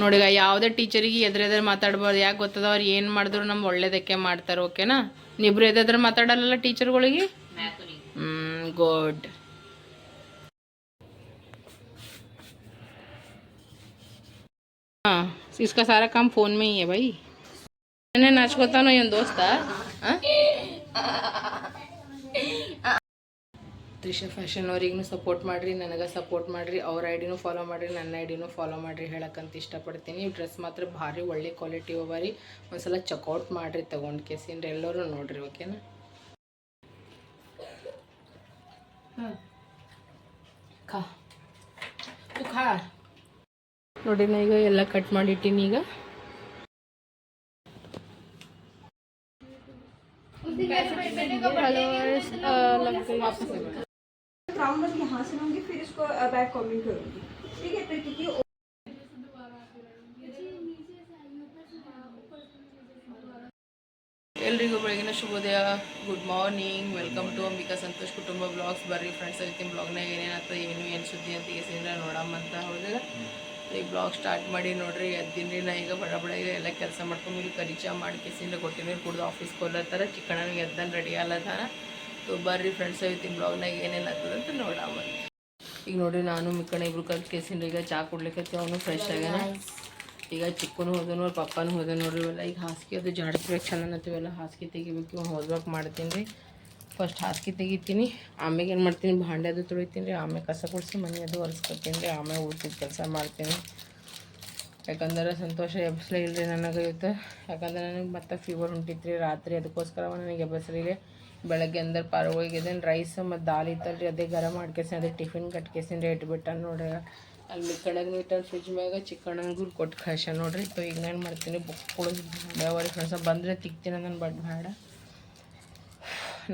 ನೋಡಿಗ ಯಾವುದೇ ಟೀಚರಿಗೆ ಎದುರೆದ್ರೆ ಮಾತಾಡ್ಬಾರ್ದು ಯಾಕೆ ಗೊತ್ತದ ಅವ್ರು ಏನು ಮಾಡಿದ್ರು ನಮ್ಗೆ ಒಳ್ಳೇದಕ್ಕೆ ಮಾಡ್ತಾರೆ ಓಕೆನಾ ನೀಬ್ರು ಎದುರೆದ್ರೆ ಮಾತಾಡಲ್ಲ ಟೀಚರ್ಗಳಿಗೆ ಹ್ಞೂ ಗುಡ್ हाँ इसका सारा काम फ़ोन में ही है भाई मैंने नाचकोता ಏನು ದೋಸ್ತ ತ್ರಿಷಾ ಫ್ಯಾಷನ್ ಅವ್ರಿಗೂ ಸಪೋರ್ಟ್ ಮಾಡಿರಿ, ನನಗೆ ಸಪೋರ್ಟ್ ಮಾಡಿರಿ, ಅವ್ರ ಐಡಿನೂ ಫಾಲೋ ಮಾಡಿರಿ, ನನ್ನ ಐಡಿನೂ ಫಾಲೋ ಮಾಡಿರಿ ಹೇಳಕ್ಕಂತ ಇಷ್ಟಪಡ್ತೀನಿ. ಡ್ರೆಸ್ ಮಾತ್ರ ಭಾರಿ ಒಳ್ಳೆ ಕ್ವಾಲಿಟಿ ಹೋಗ್ರಿ ಒಂದ್ಸಲ ಚೆಕ್ಔಟ್ ಮಾಡಿರಿ ತೊಗೊಂಡು ಕೇಸಿನ ಎಲ್ಲರೂ ನೋಡಿರಿ ಓಕೆನಾ ಖಾ ತು ಖಾ ನೋಡಿ ನಾ ಈಗ ಎಲ್ಲ ಕಟ್ ಮಾಡಿಟ್ಟಿನಿ ಈಗ. लूंगी फिर इसको बैक कॉर्निंग करूंगी ठीक है फिर क्योंकि ಎಲ್ರಿಗೂ ಬೆಳಗಿನ ಶುಭೋದಯ good morning welcome to Ambika Santosh ಕುಟುಂಬ ಬ್ಲಾಗ್ಸ್ ಬರ್ರಿ ಫ್ರೆಂಡ್ಸ್ ಇವತ್ತಿನ ಬ್ಲಾಗ್ನಾಗ ಏನೇನಾಗ್ತದೆ ಏನು ಏನು ಸುದ್ದಿ ಅಂತ ಕೇಸಿಂದ್ರೆ ನೋಡಮ್ಮಂತ ಹೌದಿಲ್ಲ ಈಗ ಬ್ಲಾಗ್ ಸ್ಟಾರ್ಟ್ ಮಾಡಿ ನೋಡ್ರಿ ಎದ್ದಿನ್ರಿ ನಾ ಈಗ ಬಡ ಬಡ ಈಗ ಎಲ್ಲ ಕೆಲಸ ಮಾಡ್ಕೊಂಡು ಇಲ್ಲಿ ಕರಿಚಾ ಮಾಡಿ ಕೇಸಿಂದ ಕೊಟ್ಟಿನಿ ಕುಡ್ದು ಆಫೀಸ್ಗೆ ಹೋಗ್ಲತ್ತಾರ ಚಿಕ್ಕಣ್ಣನಿಗೆ ಎದ್ದನ್ ರೆಡಿ ಆಗ್ಲತ್ತಾನ ಸೊ ಬರ್ರಿ ಫ್ರೆಂಡ್ಸ್ ಇವತ್ತಿನ ಬ್ಲಾಗ್ನಾಗ ಏನೇನು ಆಗ್ತದೆ ಅಂತ ನೋಡಮ್ಮ ಈಗ ನೋಡ್ರಿ ನಾನು ಮಿಕ್ಕಣ ಇಬ್ರು ಕಲ್ತು ಕೇಸಿನ ಈಗ ಚಾ ಕೊಡ್ಲಿಕ್ಕೆ ಅವನು ಫ್ರೆಶ್ ಆಗ್ಯಾನ ಈಗ ಚಿಕ್ಕನು ಹೋದನು ಅವ್ರ ಪಪ್ಪನೂ ಹೋದ ನೋಡ್ರಿ ಇವೆಲ್ಲ. ಈಗ ಹಾಸಿಗೆ ಅದು ಜಾಡಿಸ್ಬೇಕು ಚಂದ ಹಾಸಿಗೆ ತೆಗಿಬೇಕು ಹೋದ್ಬೇಕು ಮಾಡ್ತೀನಿ ರೀ. ಫಸ್ಟ್ ಹಾಸಿಗೆ ತೆಗಿತೀನಿ. ಆಮೇಲೆ ಏನು ಮಾಡ್ತೀನಿ? ಭಾಂಡೆ ಅದು ತೊಳಿತೀನಿ ರೀ. ಆಮೇಲೆ ಕಸ ಕೊಡಿಸಿ ಮನೆ ಅದು ಒರೆಸ್ಕೊತೀನಿ ರೀ. ಆಮೇಲೆ ಉಳ್ತಿದ್ದ ಕೆಲಸ ಮಾಡ್ತೀನಿ. ಯಾಕಂದ್ರೆ ಸಂತೋಷ ಎಬ್ಸ್ಲೇ ಇಲ್ಲರಿ ನನಗೆ ಇವತ್ತು. ಯಾಕಂದ್ರೆ ನನಗೆ ಮತ್ತೆ ಫೀವರ್ ಹೊಂಟಿತ್ತು ರೀ ರಾತ್ರಿ ಅದಕ್ಕೋಸ್ಕರ ನನಗೆ ಎಬ್ಬಸ್ರಿಗೆ ಬೆಳಗ್ಗೆ ಅಂದ್ರೆ ಪಾರ್ಗೋಗಿದ್ದೇನೆ ರೈಸ್ ಮತ್ತು ದಾಲ್ ಇತ್ತಲ್ರಿ, ಅದೇ ಗರಂ ಮಾಡ್ಕೇಸಿ ಅದೇ ಟಿಫಿನ್ ಕಟ್ಕೇಸಿನ ರೀ ಇಟ್ಬಿಟ್ಟ ನೋಡ್ರಿ. ಅಲ್ಲಿ ಕಡೆಗೆ ನೀಟಲ್ಲಿ ಫ್ರಿಜ್ ಮ್ಯಾಗ ಚಿಕ್ಕಣ್ಣಗೂ ಕೊಟ್ಟು ಕಳ್ಸ ನೋಡ್ರಿ. ಸೊ ಈಗ ನಾನು ಮಾಡ್ತೀನಿ. ಬುಕ್ಗಳು ಬೇವರಿ ಫ್ರೆಂಡ್ಸ ಬಂದರೆ ತಿಕ್ತೀನಿ ನಾನು ಬಟ್ ಬೇಡ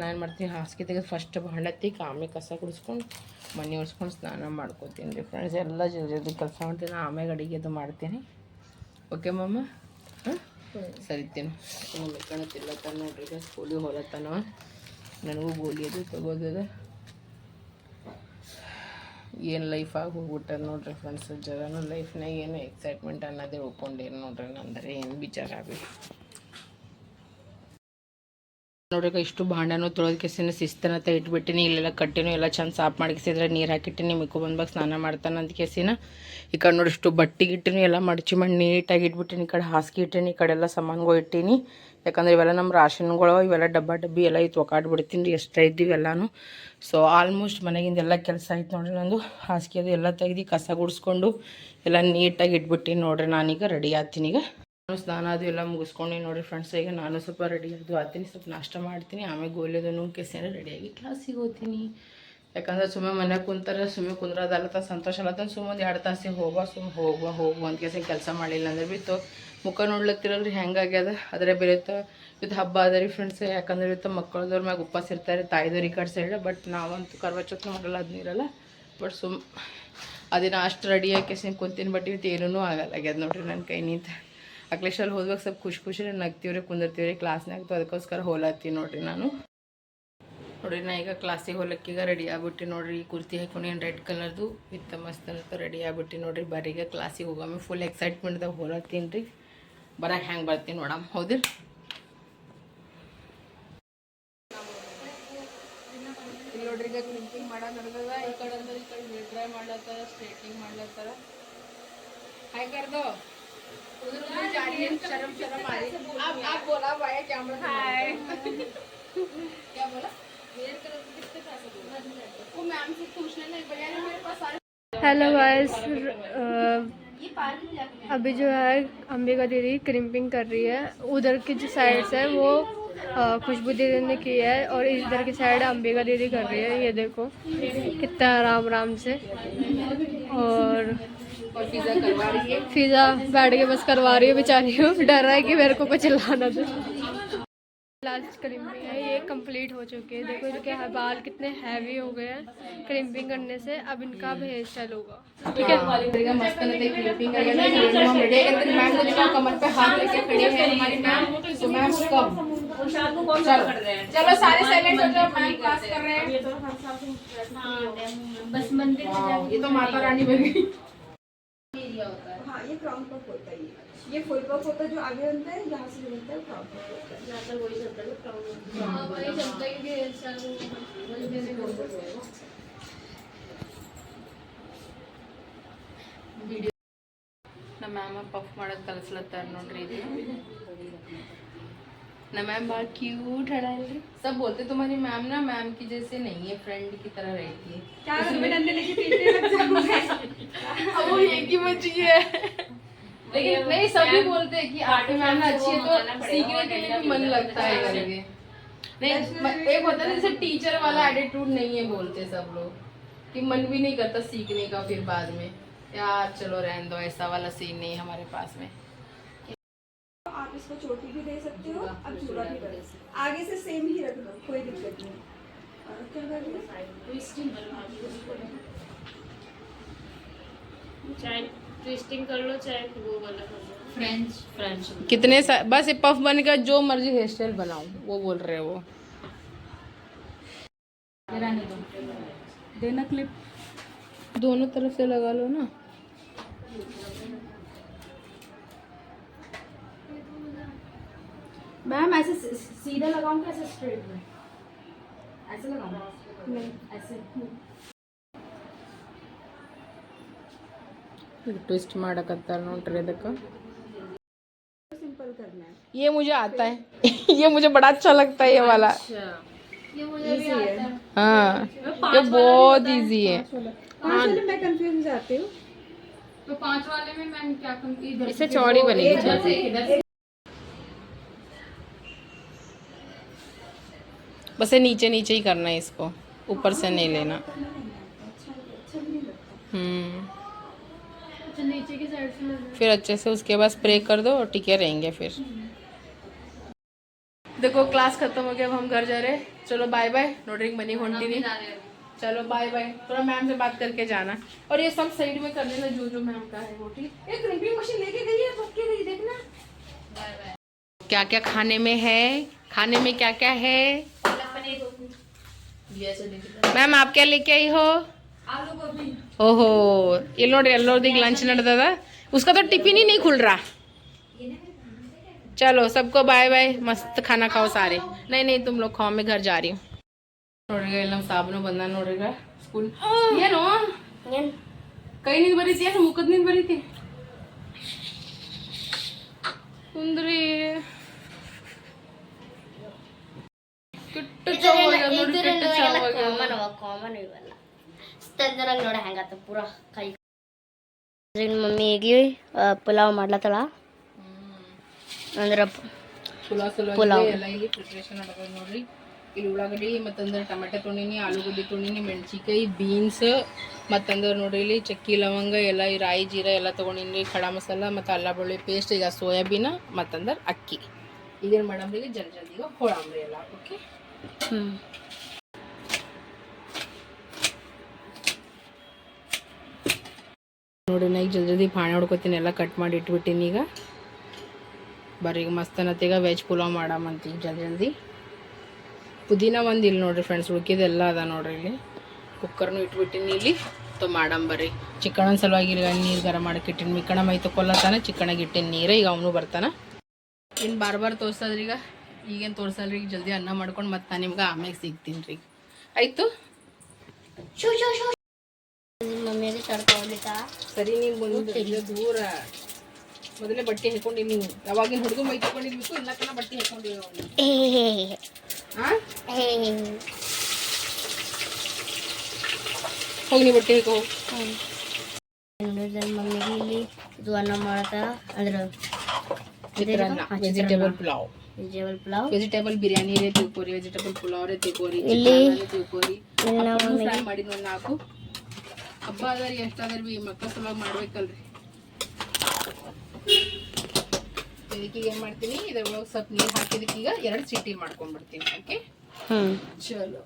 ನಾನು ಮಾಡ್ತೀನಿ. ಹಾಸಿಗೆ ತೆಗೆದು ಫಸ್ಟ್ ಭಾಂಡ ತಿಕ್, ಆಮೇಲೆ ಕಸ ಕುಡಿಸ್ಕೊಂಡು ಮನೆ ಒರೆಸ್ಕೊಂಡು ಸ್ನಾನ ಮಾಡ್ಕೋತೀನಿ ರೀ ಫ್ರೆಂಡ್ಸ್ ಎಲ್ಲ ಜಲ್ದಿ ಕೆಲಸ ಮಾಡ್ತೀನಿ. ಆಮೇಲೆ ಅಡುಗೆ ಅದು ಮಾಡ್ತೀನಿ. ಓಕೆ ಮಮ್ಮ ಹಾಂ? ಸರಿತೀನಿ ಮಮ್ಮಿ ಕಣ ತಿಲ್ಲತ್ತಾನ ನೋಡ್ರಿ ಈಗ. ಸ್ಕೂಲಿಗೆ ಹೋಲತ್ತಾನ? ನನಗೂ ಗೋಲಿ ಅದು ತಗೋದದ ಏನು ಲೈಫ್ ಆಗಿ ಹೋಗ್ಬಿಟ್ಟದ ನೋಡ್ರಿ ಫ್ರೆಂಡ್ಸ್ ಜರನು ಲೈಫ್ನಾಗ ಏನು ಎಕ್ಸೈಟ್ಮೆಂಟ್ ಅನ್ನೋದೇ ಒಪ್ಕೊಂಡೇನು ನೋಡ್ರಿ ಅಂದರೆ ಏನು ವಿಚಾರ ಆಗಬೇಕು ನೋಡ್ರಿ ಇಷ್ಟು ಭಾಂಡನು ಶಿಸ್ತನ ಇಟ್ಬಿಟ್ಟಿನಿ, ಇಲ್ಲೆಲ್ಲ ಕಟ್ಟಿನೂ ಎಲ್ಲ ಚಂದ ಸಾಫ್ ಮಾಡಿಸಿದ್ರೆ ನೀರು ಹಾಕಿಟ್ಟಿನಿ, ಮಿಕ್ಕು ಬಂದ್ಬಾಗ ಸ್ನಾನ ಮಾಡ್ತಾನೆ ಅಂತ ಕೆಸಿನ. ಈ ಕಡೆ ನೋಡಿ ಇಷ್ಟು ಬಟ್ಟೆ ಗಿಟ್ಟಿನೂ ಎಲ್ಲ ಮಡಚಿ ಮಾಡಿ ನೀಟಾಗಿ ಇಟ್ಬಿಟ್ಟಿನಿ, ಈ ಕಡೆ ಹಾಸಿಗೆ ಇಟ್ಟಿನಿ, ಈ ಕಡೆ ಎಲ್ಲ ಸಾಮಾನುಗಳು ಇಟ್ಟೀನಿ. ಯಾಕಂದ್ರೆ ಇವೆಲ್ಲ ನಮ್ಮ ರಾಷನ್ಗಳು ಇವೆಲ್ಲ ಡಬ್ಬ ಡಬ್ಬಿ ಎಲ್ಲ ಇತ್ತು ಒಕ್ಕಾಡ್ಬಿಡ್ತೀನಿ ರೀ, ಎಷ್ಟ ಇದ್ದೀವಿ ಎಲ್ಲನೂ ಸೊ ಆಲ್ಮೋಸ್ಟ್ ಮನೆಗಿಂದ ಎಲ್ಲ ಕೆಲಸ ಆಯ್ತು ನೋಡ್ರಿ ನಂದು. ಹಾಸಿಗೆ ಅದು ಎಲ್ಲ ತೆಗ್ದು ಕಸ ಗುಡಿಸ್ಕೊಂಡು ಎಲ್ಲ ನೀಟಾಗಿ ಇಟ್ಬಿಟ್ಟಿನಿ ನೋಡ್ರಿ ನಾನೀಗ ರೆಡಿ ಆಗ್ತೀನಿ ಈಗ. ನಾನು ಸ್ನಾನ ಅದು ಎಲ್ಲ ಮುಗಿಸ್ಕೊಂಡು ನೋಡಿರಿ ಫ್ರೆಂಡ್ಸ್ ಈಗ ನಾನು ಸ್ವಲ್ಪ ರೆಡಿ ಅದು ಆಗ್ತೀನಿ ಸ್ವಲ್ಪ ನಾಷ್ಟ ಮಾಡ್ತೀನಿ, ಆಮೇಲೆ ಗೋಲಿದು ನುಂಕೆಸಿನ ರೆಡಿಯಾಗಿ ಕ್ಲಾಸಿಗೆ ಹೋಗ್ತೀನಿ. ಯಾಕಂದ್ರೆ ಸುಮ್ಮನೆ ಮನ್ಯಾಗ ಕುಂತಾರೆ ಸುಮ್ಮನೆ ಕುಂದ್ರದಲ್ಲತ್ತ ಸಂತೋಷ ಅಲ್ಲತ್ತ ಸುಮ್ಮನೆ ಎರಡು ತಾಸಿಗೆ ಹೋಗುವ ಸುಮ್ಮನೆ ಹೋಗುವ ಹೋಗುವ ಅಂತ ಕೇಸಿ ಕೆಲಸ ಮಾಡಿಲ್ಲ ಅಂದ್ರೆ ಬಿತ್ತು ಮುಖ ನೋಡ್ಲತ್ತಿರಲ್ರಿ ಹೆಂಗಾಗ್ಯದ ಅದ್ರೆ ಬೇರೆ ಇವತ್ತು ಹಬ್ಬ ಅದ ರೀ ಫ್ರೆಂಡ್ಸ್ ಯಾಕಂದ್ರೆ ಇವತ್ತು ಮಕ್ಕಳದವ್ರ ಮ್ಯಾಗ ಉಪವಾಸ ಇರ್ತಾರೆ ತಾಯಿದವ್ರು ಕಡೆ ಸೈಡ್ ಬಟ್ ನಾವಂತೂ ಕರ್ವಚೋತ್ನ ಮಾಡಲ್ಲ ಅದನ್ನಿರಲ್ಲ ಬಟ್ ಸುಮ್ ಅದಿನ ಅಷ್ಟು ರೆಡಿ ಹಾಕಿ ಕುಂತೀನಿ ಬಟ್ ಇವತ್ತು ಏನೂ ಆಗಲ್ಲ. ಆಗ್ಯದ ನೋಡ್ರಿ ನನ್ನ ಕೈ ನಿಂತ. ಅಕ್ಲೇಶಲ್ಲಿ ಹೋದಾಗ ಸ್ವಲ್ಪ ಖುಷಿ ಖುಷಿ ನಗ್ತೀವ್ರಿ, ಕುಂದಿರ್ತೀವ್ರಿ ಕ್ಲಾಸ್ನಾಗ ಅದಕ್ಕೋಸ್ಕರ ಹೋಲತ್ತೀನಿ ನೋಡ್ರಿ ನಾನು. ನೋಡ್ರಿ ನಾ ಈಗ ಕ್ಲಾಸಿಗೆ ಹೋಲಕ್ಕೆ ಈಗ ರೆಡಿ ಆಗ್ಬಿಟ್ಟು ನೋಡ್ರಿ ಈ ಕುರ್ತಿ ಹಾಕೊಂಡು ರೆಡ್ ಕಲರ್ದು ವಿತ್ ಮಸ್ತ್ ಅಂತ ರೆಡಿ ಆಗ್ಬಿಟ್ಟು ನೋಡ್ರಿ ಬರೀಗ ಕ್ಲಾಸಿಗೆ ಹೋಗಮ್ಮೆ ಫುಲ್ ಎಕ್ಸೈಟ್ಮೆಂಟ್ದಾಗ ಹೋಲತ್ತೀನಿ ರೀ ಬರಕ್ಕೆ ಹೆಂಗೆ ಬರ್ತೀನಿ ನೋಡಮ್ಮ ಹೌದಿಲ್ಲ ಇಲ್ಲಿ ನೋಡ್ರಿ ಈಗ ಕ್ಲಿಂಪಿಂಗ್ ಮಾಡೋದು ನಡೆದದ ಈ ಕಡೆ ಅಂದ್ರೆ ಈ ಕಡೆ ಹೇರ್ ಡ್ರೈ ಮಾಡ್ಲತ್ತಾರ ಸ್ಟ್ರೇಟಿಂಗ್ ಮಾಡ್ಲತ್ತಾರ ಹಾಯ್ ಕರ್ದೋ उधर उधर जा रही है शर्म शर्म आ रही है आप आप बोला भाई कैमरा हाय क्या बोला हेलो गाइस अभी जो है अंबिका दीदी क्रिम्पिंग कर रही है। उधर की जो साइड है वो खुशबू दीदी ने की है और इधर की साइड अंबिका दीदी कर रही है। ये देखो कितना आराम आराम से। और और पिज्जा करवा रही है। फिजा बैठ के बस करवा रही है बेचारी। डर रहा है कि मेरे को कुछ लाना दे। लास्ट क्रिम्पिंग है, ये कंप्लीट हो चुके हैं। देखो इनके है बाल कितने हैवी हो गए हैं क्रिम्पिंग करने से। अब इनका अब हेयर स्टाइल होगा। ठीक है? कमर पे हाथ लेके खड़े हैं हमारी मैम तो मैम कब चलो सारे साइलेंट हो जाओ मैम क्लास कर रहे हैं बस मंदिर ये तो माता रानी बन गई हाँ ये क्रॉम होता है। ये ये फुल पफ होता है जो आगे बनता है यहाँ से जो बनता है वो क्राउन पफ होता है ज़्यादातर वही चलता है क्राउन हाँ वही चलता है क्योंकि ऐसा वो- वही मेरे को ನಮ್ಮ ಮ್ಯಾಮ ಪಫ್ ಮಾಡೋದು ಕಲಿಸ್ಲತ್ತಾರ ನೋಡ್ರಿ ಇದು ನಮ್ಮ मैम बहुत क्यूट है डाली सब बोलते तुम्हारी मैम ना मैम की जैसे नहीं है फ्रेंड की तरह रहती है क्या करूँ मैं डंडे लेके पीटने लग जाऊंगा अब वो एक ही बच गई है लेकिन नहीं सभी बोलते हैं कि आपकी मैम ना अच्छी है तो सीखने के लिए भी मन लगता है। करके नहीं एक होता है जैसे टीचर वाला एटीट्यूड नहीं है बोलते सब लोग कि मन भी नहीं करता सीखने का फिर बाद में। यार चलो रहने दो ऐसा वाला सीन नहीं है हमारे पास में। आप इसको चोटी भी दे सकते हो अब चूड़ा भी कर सकते हो। आगे से सेम ही रख दो कोई दिक्कत नहीं। और क्या कर रही हो? ट्विस्टिंग कर लो चाहे वो वाला कर लो। फ्रेंच फ्रेंच कितने सा बस ये पफ बनकर जो मर्ज़ी हेयर स्टाइल बनाओ वो बोल रहे हैं वो। देना क्लिप दोनों तरफ़ से लगा लो ना। मैम ऐसे सीधा लगाऊँ कैसे स्ट्रेट में? ऐसे लगाऊँ? नहीं। ऐसे। ट्विस्ट ಮಾಡಕತ್ತಾರ ನೋಡ್ರಿ ಅದಕ್ಕೆ सिंपल करना है ये मुझे आता है ये मुझे बड़ा अच्छा लगता है ये वाला ये मुझे भी आता है हाँ ये बहुत इजी है पाँच वाले मैं कंफ्यूज जाती हूँ तो पांच वाले में मैम क्या करूँ इधर इससे चौड़ी बनेगी इधर से इधर से बस ये नीचे नीचे ही करना है इसको ऊपर से नहीं लेना हम्म अच्छा नीचे की साइड से फिर अच्छे से उसके बाद स्प्रे कर दो और टिके रहेंगे फिर। देखो क्लास खत्म हो गया अब हम घर जा रहे हैं। चलो बाय बाय नोटरिंग बनी होंटी नहीं। चलो बाय बाय थोड़ा मैम से बात करके जाना। और ये सब साइड में कर देना जो जो मैम का है वो ठीक एक मशीन लेके गई है गई देखना। क्या क्या खाने में है? खाने में क्या क्या है मैम आप क्या लेके आई हो? आलू गोभी। ಓಹೋ ಇಲ್ಲಿ ನೋಡ್ರಿ ಎಲ್ಲರದಿಗೆ ಲಂಚ್ ನಡೆದದ उसका तो टिफिन ही नहीं खुल रहा चलो सबको बाय बाय मस्त खाना खाओ सारे नहीं नहीं तुम लोग खाओ मैं घर जा रही हूँ ನೋಡ್ರಿ ಎಲ್ಲ ಸಾಬನು ಬಂದ ನೋಡ್ರಿ ಈಗ ಸ್ಕೂಲ್ ಏನು ಕೈ ನಿಂದ ಬರೀತಿ ಏನು ಮುಖದ ನಿಂದ ಬರೀತಿ ಕುಂದ್ರಿ ಕೆಟ್ಟ ಚೌವಾಗ ನೋಡ್ರಿ ಕೆಟ್ಟ ಚೌವಾಗ ಕಾಮನ್ ಅವ ಕಾಮನ್ ಇವೆಲ್ಲ ಸ್ತಂಜನಾಗ ನೋಡ ಹೆಂಗಾತ ಪೂರ ಕೈ. ಮಮ್ಮಿ ಈಗಲಿ ಪುಲಾವ್ ಮಾಡ್ಲತ್ತಳ? ಅಂದ್ರೆ ಪುಲಾವ್ ಇಲ್ಲಿ ಪ್ರಿಪ್ರೇಷನ್ ನೋಡ್ರಿ. ಇಲ್ಲಿ ಉಳ್ಳಾಗಡ್ಡಿ ಮತ್ತಂದ್ರೆ ಟೊಮೆಟೊ ತುಣಿನಿ ಆಲೂಗಡ್ಡೆ ತುಣಿನಿ ಮೆಣಸಿಕಾಯಿ ಬೀನ್ಸ್ ಮತ್ತಂದ್ರೆ ನೋಡ್ರಿ ಇಲ್ಲಿ ಚಕ್ಕಿ ಲವಂಗ ಎಲ್ಲ ಈ ರಾಯಿ ಜೀರ ಎಲ್ಲ ತೊಗೊಂಡಿನಿ ಖಡಾ ಮಸಾಲ ಮತ್ತು ಅಲ್ಲ ಬೆಳ್ಳುಳ್ಳಿ ಪೇಸ್ಟ್ ಈಗ ಸೋಯಾಬೀನ್ ಮತ್ತಂದ್ರೆ ಅಕ್ಕಿ. ಈಗೇನು ಮಾಡಮ್ರಿ ಜನ ಜನ ಜಲ್ದಿಗೆ ಹೊಳಾಮ್ರಿ ಎಲ್ಲ ಓಕೆ ಹ್ಮ್. ನೋಡಿ, ನಾ ಈಗ ಜಲ್ದಿ ಜಲ್ದಿ ಪಾಣಿ ಹೊಡ್ಕೊತೀನಿ, ಎಲ್ಲ ಕಟ್ ಮಾಡಿ ಇಟ್ಬಿಟ್ಟಿನಿ ಈಗ. ಬರ್ರಿ, ಈಗ ಮಸ್ತ್ ಅನ್ನತ್ತೀಗ ವೆಜ್ ಪುಲಾವ್ ಮಾಡಮಂತ ಈಗ ಜಲ್ದಿ ಜಲ್ದಿ. ಪುದೀನ ಒಂದು ಇಲ್ಲಿ ನೋಡಿರಿ ಫ್ರೆಂಡ್ಸ್ ಉಳ್ಕಿದೆಲ್ಲ ಅದ ನೋಡ್ರಿ ಇಲ್ಲಿ. ಕುಕ್ಕರ್ನು ಇಟ್ಬಿಟ್ಟಿನಿ ಇಲ್ಲಿ. ತೊ ಮಾಡಮ್ ಬರ್ರಿ. ಚಿಕನ್ ಸಲುವಾಗಿ ಈಗ ನೀರು ಗರ ಮಾಡಕ್ಕೆ ಮಿಕ್ಕಣ ಮೈ ತಕೊಲ್ಲತ್ತಾನ ಚಿಕನಾಗ ಇಟ್ಟಿನಿ ನೀರೇ, ಈಗ ಅವನು ಬರ್ತಾನೆ. ಇನ್ನು ಬಾರ್ ಬಾರ್ ತೋರ್ಸದ್ರಿ ಈಗ. ಈಗೇನು ತೋರ್ಸಲ್ರಿ, ಈಗ ಜಲ್ದಿ ಅನ್ನ ಮಾಡ್ಕೊಂಡು ಮತ್ತೆ ನಾನು ನಿಮ್ಗೆ ಆಮೇಲೆ ಸಿಗ್ತೀನಿ ರೀ ಆಯಿತು? ಸರಿ ನೀನು ಬಂದು ದೂರ. ಮೊದಲೇ ಬಟ್ಟೆ ಹಾಕೊಂಡಿನಿ ನೀವು ಯಾವಾಗಿನ ಹುಡುಗ ಮೈ ತಗೊಂಡಿರ್ಬೇಕು ಇಲ್ಲ ತನ ಬಟ್ಟೆ ಹಾಕೊಂಡಿರೋ ಹೋಗಿ ನೀವು ಬಟ್ಟೆ ಹಾಕೋ ನೋಡಿದ್ರೆ ಮಮ್ಮಿಗೆ ಇಲ್ಲಿ ಇದು ಅನ್ನ ಅಂದ್ರೆ vegetable pulao. Vegetable pulao. Vegetable biryani ರೇ ತಿಳ್ಕೊರಿ ವೆಜಿಟೇಬಲ್ ಪುಲಾವ್ ರೇ ತಿಳ್ಕೊರಿ ಇಲ್ಲಿ- ತಿಳ್ಕೊರಿ. ಮಾಡಿ ನಾಲ್ಕು. ಹಬ್ಬ ಅದಾರಿ ಎಷ್ಟಾದ್ರಿ ಬಿ ಮಕ್ಕಳ ಸಲುವಾಗಿ ಮಾಡ್ಬೇಕಲ್ರಿ. ಇದಕ್ಕೆ ಏನು ಮಾಡ್ತೀನಿ? ಇದ್ರೊಳಗೆ ಸ್ವಲ್ಪ ನೀರು ಹಾಕಿದಕ್ಕೆ ಈಗ ಎರಡು ಸಿಟಿ ಮಾಡ್ಕೊಂಡ್ಬಿಡ್ತೀನಿ ಓಕೆ ಚಲೋ.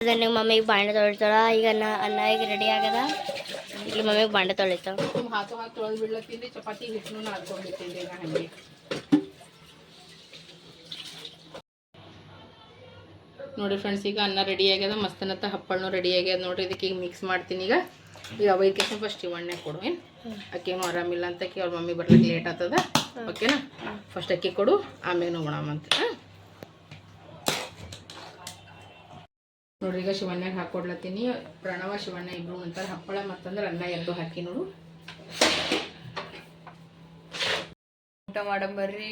ಅದನ್ನ ಮಮ್ಮಿಗೆ ಬಾಂಡೆ ತೊಳಿತಾಳ ಈಗ ಅನ್ನ ಅನ್ನ ಈಗ ರೆಡಿ ಆಗದ? ಇಲ್ಲಿ ಮಮ್ಮಿಗೆ ಬಾಂಡೆ ತೊಳಿತಾಳ. ಹಾತು ಹಾಕಿ ತೊಳೆದು ಬಿಡ್ಲತ್ತೀನಿ ಚಪಾತಿ ಹಿಟ್ಟು ನಾದ್ಕೊಂಡ್ಬಿಡ್ತೀನಿ ಈಗ ಹಂಗೆ. ನೋಡಿ ಫ್ರೆಂಡ್ಸ್ ಈಗ ಅನ್ನ ರೆಡಿ ಆಗ್ಯದ ಮಸ್ತನತ್ತ ಹಪ್ಪಳನು ರೆಡಿ ಆಗ್ಯದ ನೋಡ್ರಿ ಇದಕ್ಕೆ ಈಗ ಮಿಕ್ಸ್ ಮಾಡ್ತೀನಿ ಈಗ. ಈಗ ಅವೈದಕ್ಕೆ ಫಸ್ಟ್ ಶಿವಣ್ಣೆ ಕೊಡು ಏನು? ಅಕ್ಕೇನು ಆರಾಮಿಲ್ಲ ಅಂತ ಅವ್ರ ಮಮ್ಮಿ ಬರ್ಲಿಕ್ಕೆ ಲೇಟ್ ಆಗ್ತದ. ಓಕೆನಾ ಫಸ್ಟ್ ಅಕ್ಕಿ ಕೊಡು ಆಮೇಲೆ ನೋಡೋಣಂತ ನೋಡ್ರಿ ಈಗ ಶಿವಣ್ಣಗೆ ಹಾಕೊಡ್ಲತ್ತೀನಿ. ಪ್ರಣವ ಶಿವಣ್ಣ ಇಬ್ರು ಅಂತಾರೆ ಹಪ್ಪಳ ಮತ್ತಂದ್ರೆ ಅನ್ನ ಎರಡು ಹಾಕಿ ನೋಡು. ಊಟ ಮಾಡಂಬರ್ರಿ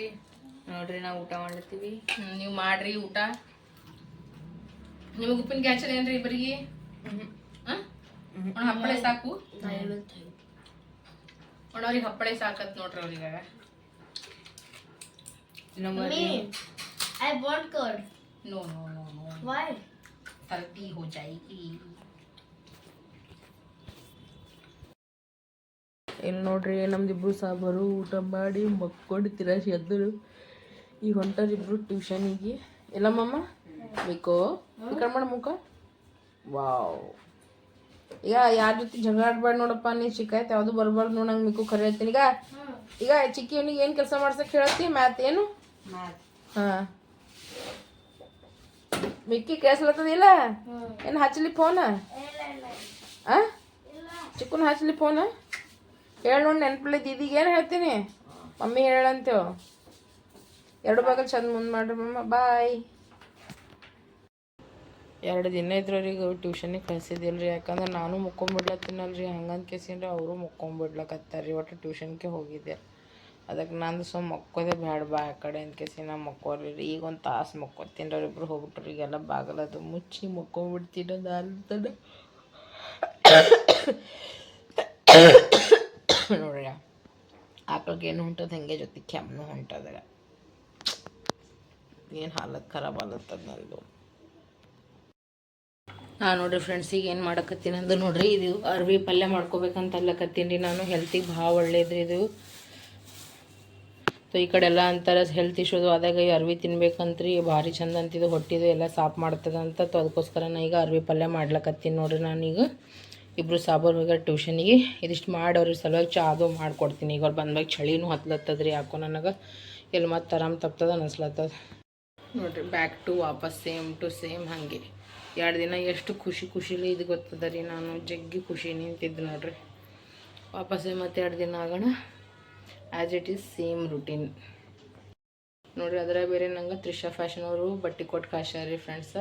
ನೋಡ್ರಿ ನಾವು ಊಟ ಮಾಡ್ಲತ್ತೀವಿ. ನೀವು ಮಾಡ್ರಿ ಊಟ. ನಿಮಗೆ ಉಪ್ಪಿನ ಕ್ಯಾಚರ್ ಏನ್ರಿ ಇಬ್ಬರಿಗೆ ಒಣ ಹಪ್ಪಳೆ ಸಾಕು. ಒಣವ್ರಿಗೆ ಹಪ್ಪಳೆ ಸಾಕತ್ ನೋಡ್ರಿ ಅವ್ರಿಗೆ. I want curd. No no no no Why? ತಲ್ಟಿ ಹೋ ಜಾಯಿಗಿ ಇಲ್ಲಿ ನೋಡ್ರಿ ನಮ್ದಿಬ್ರು ಸಾಬರು ಊಟ ಮಾಡಿ ಮಕ್ಕೊಂಡು ತಿರಾಶಿ ಎದ್ದರು. ಈಗ ಹೊಂಟರಿಬ್ರು ಟ್ಯೂಷನಿಗೆ ಇಲ್ಲ ಮಮ್ಮ ಬೇಕೋ ಮಾಡ ಮುಖ? ವಾವ್. ಈಗ ಯಾರ ಜೊತೆ ಜಗಳ ಆಡ್ಬೇಡ ನೋಡಪ್ಪ ನೀ ಶಿಕಾಯತ್ ಯಾವುದು ಬರ್ಬಾರ್ದು ನೋಡು ನಂಗೆ ಮಿಕ್ಕು ಕರೆ ಹೇಳ್ತೀನಿ ಈಗ ಈಗ ಚಿಕ್ಕಿ ಅವನಿಗೆ ಏನು ಕೆಲಸ ಮಾಡ್ಸಕ್ಕೆ ಹೇಳತ್ತಿ? ಮ್ಯಾತ್ ಏನು? ಹಾಂ. ಮಿಕ್ಕಿ ಕೇಳಿಸ್ಲತ್ತದಿಲ್ಲ? ಏನು ಹಚ್ಚಲಿ ಫೋನ? ಆ? ಚಿಕ್ಕನ ಹಚ್ಚಲಿ ಫೋನ? ಹೇಳಿ ನೋಡಿ ನೆನಪಿಲ್ಲ ದೀದಿಗೆ ಏನು ಹೇಳ್ತೀನಿ? ಮಮ್ಮಿ ಹೇಳಂತೇವ್ ಎರಡು ಬಾಗಲ್ ಚಂದ ಮುಂದೆ ಮಾಡ್ರಿ ಮಮ್ಮ. ಬಾಯ್. ಎರಡು ದಿನ ಇದ್ರವ್ರಿಗೆ ಟ್ಯೂಷನಿಗೆ ರೀ ಯಾಕಂದ್ರೆ ನಾನು ಮುಕ್ಕೊಂಬಿಡ್ಲತ್ತೀನಲ್ರಿ. ಹಂಗಂತ ಕೇಸಿನ್ರಿ ಅವರು ಮುಕ್ಕೊಂಬಿಡ್ಲಕತ್ತಾರ ರೀ. ಒಟ್ಟು ಟ್ಯೂಷನ್ಗೆ ಹೋಗಿದ್ದೆ. ಅದಕ್ಕೆ ನಂದು ಸುಮ್ಮ ಮಕ್ಕೋದೆ ಬ್ಯಾಡ ಬಾ ಆ ಕಡೆ ಅಂತ ಕೇಸಿ ನಾ ಮಕ್ಕೋರಿ ಈಗ ಒಂದು ತಾಸು ಮಕ್ಕೋತೀನಿ ರೀ. ಇಬ್ಬರು ಹೋಗ್ಬಿಟ್ರು ಈಗೆಲ್ಲ ಬಾಗಲದು. ಮುಚ್ಚಿ ಮಕ್ಕೊಂಬಿಡ್ತೀನಿ ಅದು ಅಲ್ತದ ನೋಡ್ರಿ ಆಕಳಿಗೆ ಏನು ಹೊಂಟದ? ಹಂಗೆ ಜೊತೆ ಕೆಮ್ಮು ಹೊಂಟದ. ಏನು ಹಾಲತ್? ಖರಾಬ್ ಆಲತ್ತದ ನಂದು. ನಾನು ನೋಡ್ರಿ ಫ್ರೆಂಡ್ಸ್ ಈಗ ಏನು ಮಾಡಕತ್ತೀನಿ ಅಂದ್ರೆ ನೋಡ್ರಿ, ಇದು ಅರ್ವಿ ಪಲ್ಯ ಮಾಡ್ಕೋಬೇಕಂತ ಅಲ್ಲಕತ್ತೀನಿ ರೀ ನಾನು. ಹೆಲ್ತಿಗೆ ಭಾಳ ಒಳ್ಳೇದ್ರಿ ಇದು. ಸೊ ಈ ಕಡೆ ಎಲ್ಲ ಅಂತಾರೆ ಹೆಲ್ತ್ ಇಶ್ಯೂದು ಆದಾಗ ಈ ಅರ್ವಿ ತಿನ್ಬೇಕಂತ್ರಿ, ಭಾರಿ ಚಂದ ಅಂತಿದ್ದು ಹೊಟ್ಟಿದು ಎಲ್ಲ ಸಾಫ್ ಮಾಡ್ತದ ಅಂತ ಸೊ ಅದಕ್ಕೋಸ್ಕರ ನಾ ಈಗ ಅರ್ವಿ ಪಲ್ಯ ಮಾಡ್ಲಕತ್ತೀನಿ ನೋಡ್ರಿ ನಾನೀಗ ಇಬ್ಬರು ಸಾಬರ್ ಹೋಗ್ಯಾರ ಟ್ಯೂಷನಿಗೆ ಇದಿಷ್ಟು ಮಾಡಿ ಅವ್ರಿಗೆ ಸಲುವಾಗಿ ಚಾದು ಮಾಡ್ಕೊಡ್ತೀನಿ. ಈಗ ಅವ್ರು ಬಂದಾಗ ಚಳಿನೂ ಹತ್ಲತ್ತದ್ರಿ, ಯಾಕೋ ನನಗೆ ಎಲ್ಲಿ ಮತ್ತೆ ಆರಾಮ್ ತಪ್ತದ ಅನಿಸ್ಲತ್ತದ. ನೋಡ್ರಿ ಬ್ಯಾಕ್ ಟು ವಾಪಸ್ ಸೇಮ್ ಟು ಸೇಮ್ ಹಾಗೆ. ಎರಡು ದಿನ ಎಷ್ಟು ಖುಷಿ ಖುಷಿಲಿ ಇದು ಗೊತ್ತದ ರೀ ನಾನು ಜಗ್ಗಿ ಖುಷಿ ನಿಂತಿದ್ದು ನೋಡ್ರಿ. ವಾಪಸ್ ಮತ್ತೆ ಎರಡು ದಿನ ಆಗೋಣ. As it is same routine ನೋಡಿರಿ, ಅದರ ಬೇರೆ ನಂಗೆ ತ್ರಿಷಾ ಫ್ಯಾಷನ್ ಅವರು ಬಟ್ಟೆ ಕೊಟ್ಟು ಕಾಶ್ಯಾರ ರೀ ಫ್ರೆಂಡ್ಸ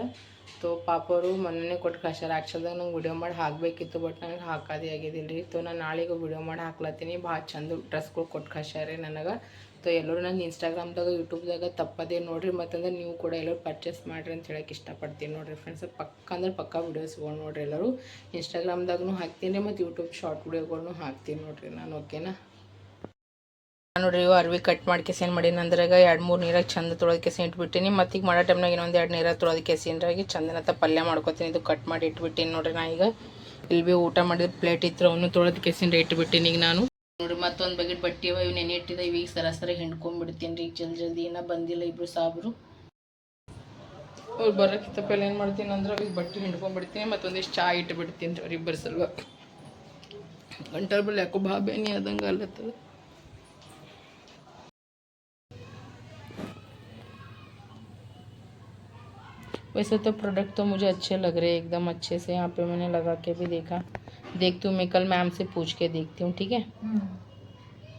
ತೋ ಪಾಪ ಅವರು ಮೊನ್ನೆ ಕೊಟ್ಟು ಕಾಶ್ಯಾರ ಆ್ಯಕ್ಚುಲ್ದಾಗ ನಂಗೆ ವಿಡಿಯೋ ಮಾಡಿ ಹಾಕಬೇಕಿತ್ತು ಬಟ್ ನನಗೆ ಹಾಕೋದೇ ಆಗಿದ್ದಿಲ್ಲ ರೀ ತೋ ನಾನು ನಾಳೆಗೂ ವಿಡಿಯೋ ಮಾಡಿ ಹಾಕ್ಲತ್ತೀನಿ. ಭಾಳ ಚಂದ ಡ್ರೆಸ್ಗಳು ಕೊಟ್ಟು ಕಾಶ್ಯಾರ ನನಗೆ. ತೋ ಎಲ್ಲರೂ ನನ್ನ ಇನ್ಸ್ಟಾಗ್ರಾಮ್ದಾಗ ಯೂಟ್ಯೂಬ್ದಾಗ ತಪ್ಪದೇ ನೋಡಿರಿ, ಮತ್ತಂದ್ರೆ ನೀವು ಕೂಡ ಎಲ್ಲರೂ ಪರ್ಚೇಸ್ ಮಾಡಿರಿ ಅಂತ ಹೇಳಕ್ಕೆ ಇಷ್ಟಪಡ್ತೀನಿ ನೋಡಿರಿ ಫ್ರೆಂಡ್ಸ್ ಪಕ್ಕ ಅಂದ್ರೆ ಪಕ್ಕ ವೀಡಿಯೋಸ್ಗಳು ನೋಡಿರಿ ಎಲ್ಲರೂ. ಇನ್ಸ್ಟಾಗ್ರಾಮ್ದಾಗೂ ಹಾಕ್ತೀನಿ ಮತ್ತು ಯೂಟ್ಯೂಬ್ ಶಾರ್ಟ್ ವೀಡಿಯೋಗಳನ್ನೂ ಹಾಕ್ತೀನಿ ನೋಡಿರಿ ನಾನು ಓಕೆನಾ ನೋಡ್ರಿ ಇವು ಅರ್ವಿ ಕಟ್ ಮಾಡಿ ಏನು ಮಾಡೀನಿ ಅಂದ್ರಾಗ ಎರಡು ಮೂರು ನೀರಾಗ ಚಂದ ತೊಳೆದಕ್ಕೆ ಇಟ್ಬಿಟ್ಟಿನಿ. ಮತ್ತು ಈಗ ಮಾಡೋ ಟೈಮ್ನಾಗ ಇನ್ನೊಂದು ಎರಡು ನೀರಾಗ ತೊಳೆದಕ್ಕೆ ಸೀನ್ರಾಗಿ ಚಂದನತ್ತ ಪಲ್ಯ ಮಾಡ್ಕೊತೀನಿ. ಇದು ಕಟ್ ಮಾಡಿ ಇಟ್ಬಿಟ್ಟಿನಿ ನೋಡ್ರಿ ನಾ ಈಗ. ಇಲ್ಲಿ ಭೀ ಊಟ ಮಾಡಿದ ಪ್ಲೇಟ್ ಇತ್ತು, ಅವನು ತೊಳೆದಕ್ಕೆ ಕೆಸಿಂದ ಇಟ್ಬಿಟ್ಟಿನಿ ಈಗ ನಾನು. ನೋಡ್ರಿ ಮತ್ತೊಂದು ಬಗೆಟ್ ಬಟ್ಟೆ ಅವ ಇವು ನೆನೆ ಇಟ್ಟಿದ್ದ ಈಗ ಸರ ಸರ ಹಿಂಡ್ಕೊಂಡ್ಬಿಡ್ತೀನಿ ರೀ ಈಗ ಜಲ್ದಿ ಜಲ್ದಿ ಏನೋ ಬಂದಿಲ್ಲ ಇಬ್ರು ಸಾಬ್ರು ಅವ್ರು ಬರೋಕ್ಕಿಂತ ಪೆಲ್ಲ ಏನು ಮಾಡ್ತೀನಿ ಅಂದ್ರೆ ಅವ್ರಿಗೆ ಬಟ್ಟೆ ಹಿಂಡ್ಕೊಂಡ್ಬಿಡ್ತೀನಿ ಮತ್ತೊಂದಿಷ್ಟು ಚಾ ಇಟ್ಬಿಡ್ತೀನಿ ರೀ ಅವ್ರಿಬ್ಬರ ಸಲ್ವ ಗಂಟಲ್ ಬಲ್ಲಿ ಯಾಕೋ ಬಾ ಬೇನಿ ಆದಂಗೆ ಅಲ್ಲತ್ತದ वैसे तो प्रोडक्ट तो मुझे अच्छे लग रहे हैं एकदम अच्छे से यहाँ पे मैंने लगा के भी देखा देखती हूँ मैं कल मैम से पूछ के देखती हूँ ठीक है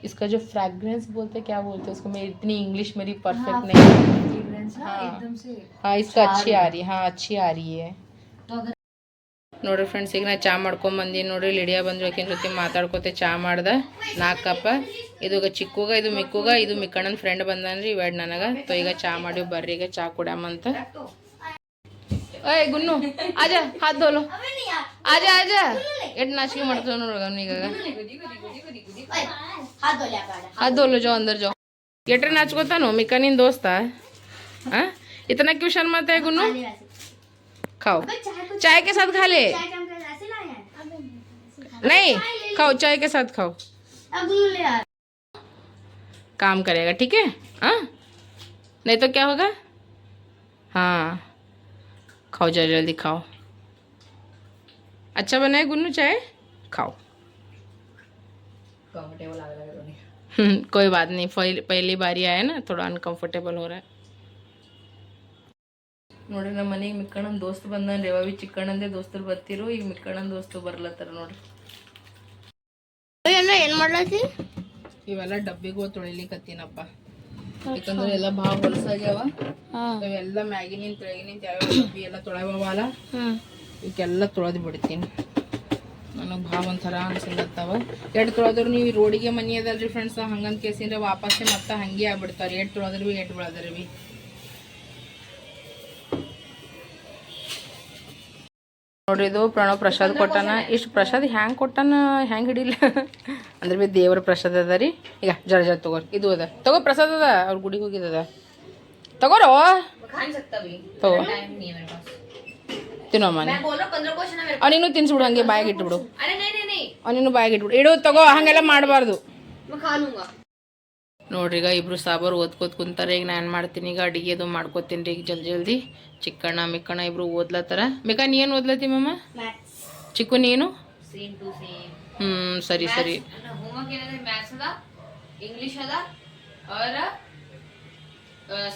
इसका जो फ्रैग्रेंस बोलते हैं क्या बोलते हैं उसको मेरी इतनी इंग्लिश मेरी परफेक्ट नहीं है हाँ हाँ इसका अच्छी आ रही है हाँ अच्छी आ रही है ನೋಡ್ರಿ ಫ್ರೆಂಡ್ಸ್ ಈಗ ನಾ ಚಾ ಮಾಡ್ಕೊಂಬಂದೀನಿ ನೋಡ್ರಿ ಲಿಡಿಯಾ ಬಂದ್ರು ಆಕಿನ ಜೊತೆ ಮಾತಾಡ್ಕೊತೆ ಚಾ ಮಾಡ್ದೆ ನಾಲ್ಕು ಕಪ್ಪ ಇದು ಚಿಕ್ಕುಗ ಇದು ಮಿಕ್ಕುಗ ಇದು ಮಿಕ್ಕಣ್ಣನ ಫ್ರೆಂಡ್ ಬಂದನ್ರಿ ಇವೆರಡು ನನಗೆ ತೊ ಈಗ ಚಾ ಮಾಡಿ ಬರ್ರಿ ಈಗ ಚಾ ಕುಡ್ಯಾಮಂತ ओए गुन्नू आजा हाथ धो लो। आजा आजा। इतना अच्छी मर दोनों लोग नहीं करेगा हाथ धो लो जाओ अंदर जाओ। गेटर नाच को था नो मिका नहीं दोस्त है हाँ? इतना क्यों शर्माता है गुन्नू? खाओ। चाय के साथ खा ले। नहीं खाओ चाय के साथ खाओ। काम करेगा ठीक है? हाँ? नहीं तो क्या होगा? हाँ। खाओ जल्दी जल्दी खाओ अच्छा बना है गुन्नू चाय खाओ हम्म, कोई बात नहीं पहली पहली बारी आया ना थोड़ा अनकंफर्टेबल हो रहा है ನೋಡ್ರಿ ನಮ್ಮ ಮನೆಗೆ ಮಿಕ್ಕಣ್ಣನ ದೋಸ್ತ್ ಬಂದಾನ ರೇವ ಬಿ ಚಿಕ್ಕಣ್ಣಂದೇ ದೋಸ್ತರು ಬರ್ತಿರು ಈಗ ಮಿಕ್ಕಣ್ಣನ ದೋಸ್ತು ಬರ್ಲತ್ತಾರ ನೋಡ್ರಿ ಮಾಡ್ಲತ್ತಿ ಇವೆಲ್ಲ ಡಬ್ಬಿಗೂ ತೊಳಿಲಿಕತ್ತೀನಪ್ಪ ಯಾಕಂದ್ರೆ ಎಲ್ಲ ಭಾಳ ಹೊಲಸಾಗ್ಯಾವ ಎಲ್ಲ ಮ್ಯಾಗಿನಿಂದ ತೆಳಗಿನಿಂದ ಯಾವ ಎಲ್ಲ ತೊಳೆವಲ್ಲ ಇವಕ್ಕೆಲ್ಲ ತೊಳೆದು ಬಿಡ್ತೀನಿ. ನನಗೆ ಭಾಳ ಒಂಥರ ಅನ್ಸಲತ್ತವ ಎಟ್ ತೊಳೆದ್ರು ನೀವು ರೋಡಿಗೆ ಮನಿ ಅದಲ್ರಿ ಫ್ರೆಂಡ್ಸ್ ಹಂಗಂತ ಕೇಸಿಂದ್ರೆ ವಾಪಸ್ಸೇ ಮತ್ತೆ ಹಂಗೆ ಆಗ್ಬಿಡ್ತಾರೆ ಎಟ್ ತೊಳೆದ್ರು ಭೀ ಎಟ್ ಬೆಳೆದ್ರು ಬಿ ನೋಡ್ರಿ ಇದು ಪ್ರಣವ್ ಪ್ರಸಾದ್ ಕೊಟ್ಟಾನ. ಇಷ್ಟು ಪ್ರಸಾದ್ ಹ್ಯಾಂಗೆ ಕೊಟ್ಟಾನ ಹ್ಯಾಂಗೆ ಹಿಡಿಲ್ಲ. ಅಂದ್ರೆ ಬಿ ದೇವ್ರ ಪ್ರಸಾದ ಅದ ರೀ. ಈಗ ಜರ ಜರ ತಗೋರಿ ಇದು ಅದ. ತಗೋ ಪ್ರಸಾದ್ ಅದ ಅವ್ರ ಗುಡಿಗೆ ಹೋಗಿದ್ದದ ತಗೋರೋ? ತಗೋ. ತಿನ್ನೋ ಮನೆ. ಅವನಿನ್ನು ತಿನ್ಸ್ಬಿಡು ಹಂಗೆ ಬಾಯಿಗೆ ಇಟ್ಬಿಡು. ಅವನಿನ್ನು ಬಾಯಿಗೆ ಇಟ್ಬಿಡು. ಇಡು ತಗೋ ಹಂಗೆಲ್ಲ ಮಾಡಬಾರ್ದು. ನೋಡ್ರಿ ಈಗ ಇಬ್ರು ಸಾಬಾರು ಓದ್ಕೋತ ಕುಂತಾರೆ. ಈಗ ನಾನು ಮಾಡ್ತೀನಿ ಈಗ ಅಡಿಗೆ ಅದು ಮಾಡ್ಕೋತೀನಿ ರೀ ಈಗ ಜಲ್ದಿ ಜಲ್ದಿ. ಚಿಕ್ಕಣ್ಣ ಮಿಕ್ಕಣ್ಣ ಇಬ್ರು ಓದ್ಲತ್ತಾರ. ಬೇಕಾ ನೀ ಏನು ಓದ್ಲತ್ತಿ ಮಮ್ಮ ಚಿಕ್ಕು ನೀನು? ಹ್ಞೂ ಸರಿ ಸರಿ. ಇಂಗ್ಲಿಷ್ ಅದ ಅವರ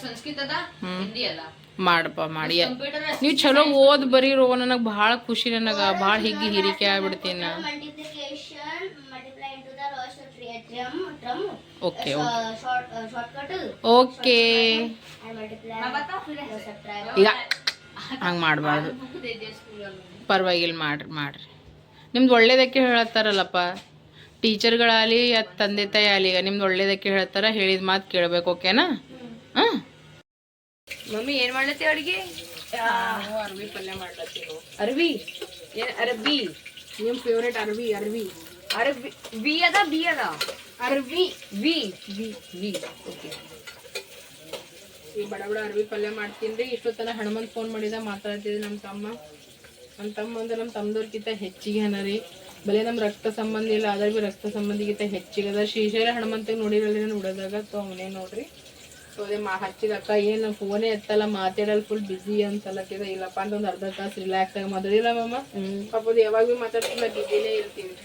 ಸಂಸ್ಕೃತ ಅದ ಹಿಂದಿ ಅದ. ಮಾಡಪ್ಪ ಮಾಡಿ. ನೀವು ಚಲೋ ಓದ್ ಬರೀರೋ ನನಗೆ ಭಾಳ ಖುಷಿ ನನಗೆ ಭಾಳ ಹಿಗ್ಗಿ ಹಿರಿಕೆ ಆಗ್ಬಿಡ್ತೀನಿ. The ಓಕೆ ಈಗ ಹಂಗೆ ಮಾಡಬಾರ್ದು. ಪರವಾಗಿಲ್ಲ ಮಾಡ್ರಿ ಮಾಡ್ರಿ. ನಿಮ್ದು ಒಳ್ಳೇದಕ್ಕೆ ಹೇಳತ್ತಾರಲ್ಲಪ್ಪ ಟೀಚರ್ಗಳಾಗಲಿ ಅದು ತಂದೆ ತಾಯಿ ಆಗಲಿ ಈಗ ನಿಮ್ದು ಒಳ್ಳೇದಕ್ಕೆ ಹೇಳ್ತಾರ ಹೇಳಿದ ಮಾತು ಕೇಳಬೇಕು ಓಕೆನಾ ಹಾಂ ಮಮ್ಮಿ ಏನು ಮಾಡ್ಲತ್ತಿ ಅಡುಗೆ? ಅರ್ವಿ ಪಲ್ಯ ಮಾಡ್ಲತ್ತೀವಿ. ಅರ್ವಿ? ಏನು ಅರಬಿ? ನಿಮ್ಮ ಫೇವ್ರೇಟ್ ಅರ್ವಿ ಅರ್ವಿ. ಅರೆ ಬಿ ಅದ ಬಿ ಅದ? ಅರ್ವಿ ವಿ. ವಿ. ವಿ ಓಕೆ ಈ ಬಡ ಬಡ ಅರ್ವಿ ಪಲ್ಯ ಮಾಡ್ತೀನಿ ರೀ. ಇಷ್ಟೊತ್ತನ ಹನುಮಂತ್ ಫೋನ್ ಮಾಡಿದ ಮಾತಾಡ್ತಿದ್ದೆ ನಮ್ಮ ತಮ್ಮ. ನಮ್ಮ ತಮ್ಮ ಅಂದ್ರೆ ನಮ್ಮ ತಮ್ಮದವ್ರಕ್ಕಿಂತ ಹೆಚ್ಚಿಗೆ ಅನ ರೀ. ಬಲೆ ನಮ್ಮ ರಕ್ತ ಸಂಬಂಧ ಇಲ್ಲ ಆದ್ರೆ ಬಿ ರಕ್ತ ಸಂಬಂಧಿಗಿಂತ ಹೆಚ್ಚಿಗೆ ಅದ. ಶ್ರೀಶೈಲ ಹನುಮಂತಗೆ ನೋಡಿರಲ್ಲ ನಾನು ನೋಡೋದಾಗ ಸೊ ಅವನೇ ನೋಡ್ರಿ. ಸೊ ಅದೇ ಮಾ ಹಚ್ಚಿದ ಅಕ್ಕ ಏನು ಫೋನೇ ಎತ್ತಲ್ಲ ಮಾತಾಡಲ್ಲ ಫುಲ್ ಬಿಸಿ ಅನ್ಸಲತ್ತಿದ ಇಲ್ಲಪ್ಪ ಅಂತ ಒಂದು ಅರ್ಧ ತಾಸು ರಿಲ್ಯಾಕ್ಸ್ ಆಗಿ ಮಾತಾಡಿಲ್ಲ ಮಮ್ಮ ಪಾಪದ ಯಾವಾಗ ಭೀ ಮಾತಾಡ್ತಿಲ್ಲ ಬಿಸಿನೇ ಇರ್ತೀವಿ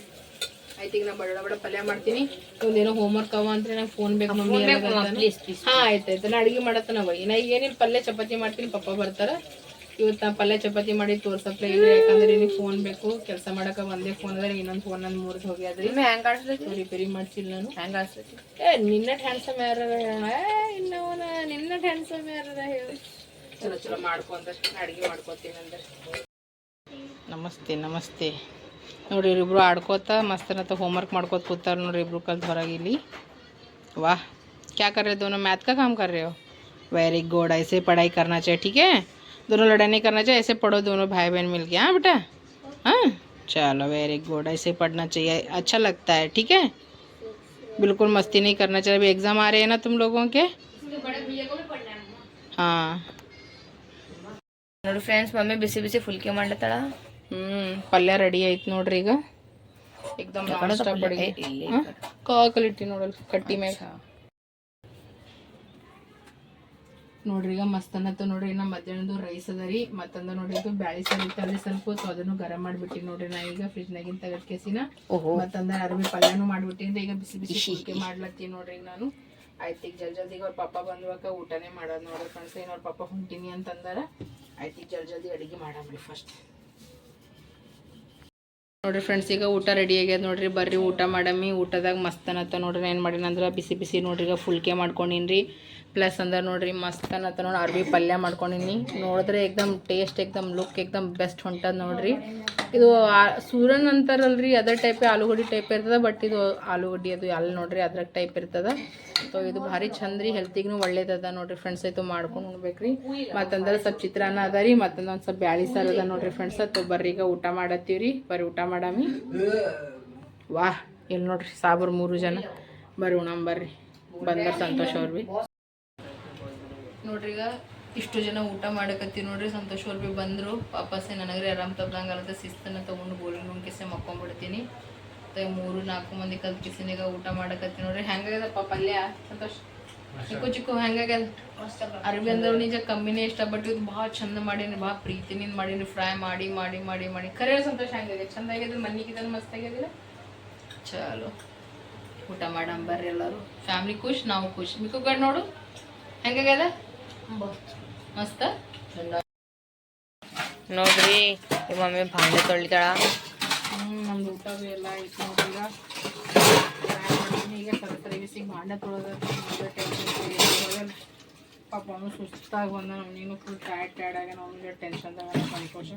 ಆಯ್ತು ಈಗ ನಾ ಬಡ ಬಡ ಪಲ್ಯ ಮಾಡ್ತೀನಿ. ಒಂದೇನೋ ಹೋಮ್ವರ್ಕ್ ಅವ ಅಂದ್ರೆ ನಂಗೆ ಫೋನ್ ಬೇಕು ಮಮ್ಮಿ ಹಾ ಆಯ್ತಾಯ್ತು ನಾ ಅಡಿಗೆ ಮಾಡತ್ತನವ ನಾ ಈಗ ಏನಿಲ್ಲ ಪಲ್ಯ ಚಪಾತಿ ಮಾಡ್ತೀನಿ ಪಪ್ಪ ಬರ್ತಾರ. ಇವತ್ತು ನಾ ಪಲ್ಯ ಚಪಾತಿ ಮಾಡಿ ತೋರ್ಸಪ್ಲೆ ಇಲ್ಲ ಯಾಕಂದ್ರೆ ನಿನಗೆ ಫೋನ್ ಬೇಕು. ಕೆಲಸ ಮಾಡಕ ಒಂದೇ ಫೋನ್ ಅದ ಇನ್ನೊಂದು ಫೋನ್ ನನ್ನ ಮುರಿದು ಹೋಗ್ಯಾದ್ರಿ. ಹೆಂಗ್ ಕಾಣಿಸ್ಲತ್ತಿ? ರಿಪೇರಿ ಮಾಡ್ಸಿಲ್ಲ ನಾನು. ಹ್ಯಾಂಗ ಕಾಣಿಸ್ಲತ್ತಿ? ಏ ನಿನ್ನ ಹ್ಯಾಂಡ್ಸಮ್ ಯಾರ ಇನ್ನವನ ನಿನ್ನ ಹ್ಯಾಂಡ್ಸಮ್ ಯಾರ ಹೇಳಿ. ಚಲೋ ಚಲೋ ಮಾಡ್ಕೊಂತ ಅಡಿಗೆ ಮಾಡ್ಕೊತೀನಿ ಅಂದ್ರೆ. ನಮಸ್ತೆ ನಮಸ್ತೆ. ನೋಡ್ರಿ ಇಬ್ರು ಆಡ್ಕೋತ ಮಸ್ತನತ್ತ ಹೋಮ್ವರ್ಕ್ ಮಾಡ್ಕೋತ ಕೂತಾರ ನೋಡ್ರಿ ಇಬ್ರು ಕಲ್ತು ಹೊರಗೆ ಇಲ್ಲಿ वाह क्या कर रहे हो दोनों मैथ का काम कर रहे हो वेरी गुड ऐसे पढ़ाई करना चाहिए ठीक है दोनों लड़ाई नहीं करना चाहिए ऐसे पढ़ो दोनों भाई बहन मिल के हाँ बेटा हाँ चलो वेरी गुड ऐसे पढ़ना चाहिए अच्छा लगता है ठीक है बिल्कुल मस्ती नहीं करना चाहिए अभी एग्ज़ाम आ रहे हैं ना तुम लोगों के हाँ ನೋಡಿ ಫ್ರೆಂಡ್ಸ್ ಮಮ್ಮಿ ಬಿಸಿ ಬಿಸಿ ಫುಲ್ಕೆ ಮಾಡ್ಲತ್ತಾಳ ಹ್ಞೂ ಪಲ್ಯ ರೆಡಿ ಆಯ್ತು ನೋಡ್ರಿ ಈಗ. ಎಕ್ದಮ್ ಕಾಕಲಿಟ್ಟಿ ನೋಡಲ್ ಕಟ್ಟಿ ಮ್ಯಾಗ. ನೋಡ್ರಿ ಈಗ ಮಸ್ತ್ ಅನ್ನತ್ತ ನೋಡ್ರಿ ನಮ್ಮ ಮಧ್ಯಾಹ್ನದ್ದು ರೈಸ್ ಅದ ರೀ. ಮತ್ತಂದ ನೋಡ್ರಿ ಇದು ಬ್ಯಾಳಿ ಸಾರು ಇತ್ತಲ್ರಿ ಸ್ವಲ್ಪ ಸೊ ಅದನ್ನು ಗರಂ ಮಾಡ್ಬಿಟ್ಟಿ ನೋಡ್ರಿ ನಾ ಈಗ ಫ್ರಿಜ್ನಾಗಿನ ತೆಗದ್ ಕೇಸಿನ. ಮತ್ತಂದ ಅರಬಿ ಪಲ್ಯನೂ ಮಾಡ್ಬಿಟ್ಟಿನಿ ಈಗ ಬಿಸಿ ಬಿಸಿ ಶೀಕೆ ಮಾಡ್ಲತ್ತೀನಿ ನೋಡ್ರಿ ನಾನು. ಆಯ್ತು ಈಗ ಜಲ್ ಜಲ್ದಿ ಅವ್ರ ಪಾಪ ಬಂದ್ವಾಗ ಊಟನೇ ಮಾಡೋದು ನೋಡ್ರಿ ಫ್ರೆಂಡ್ಸ್ ಏನು ಅವ್ರ ಪಾಪ ಹೊಂಟಿನಿ ಅಂತಂದಾರ. ಆಯ್ತು ಈಗ ಜಲ್ ಜಲ್ದಿ ಅಡಿಗೆ ಮಾಡಮ್ರಿ ಫಸ್ಟ್ ನೋಡ್ರಿ ಫ್ರೆಂಡ್ಸ್ ಈಗ ಊಟ ರೆಡಿ ಆಗ್ಯದ ನೋಡ್ರಿ. ಬರ್ರಿ ಊಟ ಮಾಡಮ್ಮಿ. ಊಟದಾಗ ಮಸ್ತ್ ಅನ್ನತ್ತ ನೋಡ್ರಿ ಏನು ಮಾಡೀನಿ ಅಂದ್ರೆ ಬಿಸಿ ಬಿಸಿ ನೋಡ್ರಿ ಈಗ ಫುಲ್ಕೆ ಮಾಡ್ಕೊಂಡಿನ್ರಿ. ಪ್ಲಸ್ ಅಂದ್ರೆ ನೋಡ್ರಿ ಮಸ್ತ್ ಅನ್ನತ್ತ ನೋಡಿ ಅರ್ಬಿ ಪಲ್ಯ ಮಾಡ್ಕೊಂಡಿನಿ. ನೋಡಿದ್ರೆ ಏಕ್ದಮ್ ಟೇಸ್ಟ್ ಏಕ್ದಮ್ ಲುಕ್ ಏಕ್ದಮ್ ಬೆಸ್ಟ್ ಹೊಂಟದ ನೋಡ್ರಿ. ಇದು ಸೂರನ್ ಅಂತಾರಲ್ರಿ, ಅದೇ ಟೈಪೇ ಆಲೂಗಡ್ಡೆ ಟೈಪ್ ಇರ್ತದೆ ಬಟ್ ಇದು ಆಲೂಗಡ್ಡೆ ಅದು ಅಲ್ಲಿ ನೋಡ್ರಿ ಅದ್ರಾಗ ಟೈಪ್ ಇರ್ತದ. ಸೊ ಇದು ಭಾರಿ ಚಂದ ರೀ ಹೆಲ್ತಿಗೂ ಒಳ್ಳೇದದ ನೋಡ್ರಿ ಫ್ರೆಂಡ್ಸ್ ಆಯ್ತು ಮಾಡ್ಕೊಂಡು ಉಣ್ಬೇಕ್ರಿ. ಮತ್ತಂದ್ರೆ ಸ್ವಲ್ಪ ಚಿತ್ರಾನ್ನ ಅದ ರೀ ಮತ್ತೊಂದು ಸ್ವಲ್ಪ ಬ್ಯಾಳಿ ಸಾರು ಅದ ನೋಡ್ರಿ ಫ್ರೆಂಡ್ಸ್ ಅದು ಬರ್ರಿ ಈಗ ಊಟ ಮಾಡತ್ತೀವಿ ರೀ ಬರ್ರಿ ಊಟ ಮಾಡಾಮಿ. ವಾಹ್ ಇಲ್ಲಿ ನೋಡ್ರಿ ಸಾಬರ್ ಮೂರು ಜನ. ಬರ್ರಿ ಉಣಮ್ ಬರ್ರಿ, ಬಂದ್ರೆ ಸಂತೋಷ ಅವ್ರು ಭೀ ನೋಡ್ರಿ ಈಗ ಇಷ್ಟು ಜನ ಊಟ ಮಾಡಕತ್ತೀವಿ ನೋಡ್ರಿ, ಸಂತೋಷ್ ಅವ್ರು ಭೀ ಬಂದರು. ವಾಪಸ್ಸೇ ನನಗ್ರಿ ಆರಾಮ್ ತಪ್ಪದಂಗಲ್ಲ ಶಿಸ್ತನ್ನ ತೊಗೊಂಡು ಗೋಲಿ ನುಂಗಿಸೆ ಮಕ್ಕೊಂಡ್ಬಿಡ್ತೀನಿ ಮತ್ತೆ ಮೂರು ನಾಲ್ಕು ಮಂದಿ ಕಲ್ತ್ ಕಿಸಿನಾಗ ಊಟ ಮಾಡಕತ್ತಿ ನೋಡ್ರಿ. ಹೆಂಗಾಗ್ಯದಪ್ಪ ಪಲ್ಯ ಸಂತೋಷ್? ಚಿಕ್ಕು ಚಿಕ್ಕು ಹೆಂಗಾಗ್ಯದ ಅರ್ಬಿ ಅಂದ್ರೆ ನಿಜ ಕಮ್ಮಿನೇ ಇಷ್ಟ ಬಟ್ ಇದು ಭಾಳ ಚಂದ ಮಾಡೀನಿ ಭಾಳ ಪ್ರೀತಿನಿಂದ ಮಾಡೀನಿ ಫ್ರೈ ಮಾಡಿ ಮಾಡಿ ಮಾಡಿ ಮಾಡಿ. ಕರೆಯ ಸಂತೋಷ ಹೆಂಗಾಗ್ಯದ ಚಂದ ಆಗ್ಯದ ಮನಿಗಿದ ಮಸ್ತ್ ಆಗ್ಯದಿಲ್ಲ ಚಲೋ. ಊಟ ಮಾಡಮ್ ಬರ್ರಿ ಎಲ್ಲರೂ. ಫ್ಯಾಮಿಲಿ ಖುಷ್ ನಾವು ಖುಷಿ. ಮಿಕ್ಕು ಗಡ್ ನೋಡು. ಹೆಂಗಾಗ್ಯದ ಮಸ್ತ. ನೋಡ್ರಿ ಮಮ್ಮಿ ಭಾಂಡೆ ತೊಳಿತಾಳ ನಮ್ದು ಊಟ ಭೀ ಎಲ್ಲ ಆಯ್ತು ನೋಡ್ರಿ ಈಗ. ಈಗ ಸರಿ ಬಿಸಿ ಭಾಂಡೆ ತೊಳೆದ ಪಾಪ ಅವನು ಸುಸ್ತಾಗಿ ಬಂದ ನಮ್ಮ ನೀನು ಫುಲ್ ಟಯರ್ಡ್ ಟಯರ್ಡ್ ಆಗ ಅವನಿಗೆ ಟೆನ್ಷನ್ದಾಗ ಸಂತೋಷ.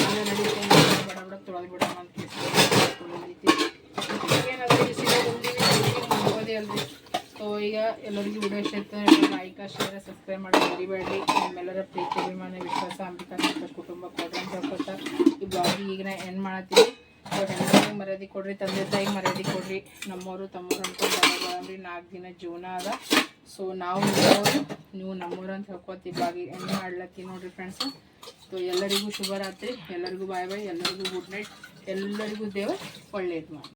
ಆಮೇಲೆ ನಡೀತೆ ಬಡ ತೊಳೆದು ಬಿಡೋಣ ಅಂತ ಏನಾದರೂ ಬಿಸಿ ಅಲ್ರಿ. ಸೊ ಈಗ ಎಲ್ಲರಿಗೂ ವಿಡಿಯೋ ಇಷ್ಟ ಇತ್ತು ಲೈಕ್ ಶೇರ್ ಸಬ್ಸ್ಕ್ರೈಬ್ ಮಾಡಿ ಮರಿಬೇಡಿ ನಿಮ್ಮೆಲ್ಲರ ಪ್ರೀತಿ, ಅಭಿಮಾನ, ವಿಶ್ವಾಸ, ಅಂಬಿಕಾ ಕುಟುಂಬ ಕೊಡ್ರಿ ಅಂತ ಹೇಳ್ಕೊತ ಈ ಬ್ಲಾಗ್ ಈಗ ನಾ ಎಂಡ್ ಮಾಡತ್ತೀನಿ ಸೊ ಹೆಣ್ಮಕ್ಳಿಗೆ ಮರ್ಯಾದೆ ಕೊಡ್ರಿ, ತಂದೆ ತಾಯಿಗೆ ಮರ್ಯಾದೆ ಕೊಡ್ರಿ. ನಮ್ಮವರು, ತಮ್ಮವ್ರು ಅನ್ಕೊಂಡು ನಾಲ್ಕು ದಿನ ಜೀವನ ಅದ. ಸೊ ನಾವು ನಿಮ್ಮವರು, ನೀವು ನಮ್ಮವ್ರು ಅಂತ ಹೇಳ್ಕೊತ ಈ ಬ್ಲಾಗಿಗೆ ಎಂಡ್ ಮಾಡ್ಲತ್ತೀನಿ ನೋಡ್ರಿ ಫ್ರೆಂಡ್ಸ್ ಸೊ ಎಲ್ಲರಿಗೂ ಶುಭರಾತ್ರಿ. ಎಲ್ಲರಿಗೂ ಬಾಯ್ ಬಾಯ್ ಎಲ್ಲರಿಗೂ ಗುಡ್ ನೈಟ್ ಎಲ್ಲರಿಗೂ ದೇವ ಒಳ್ಳೇದು ಮಾಡಿ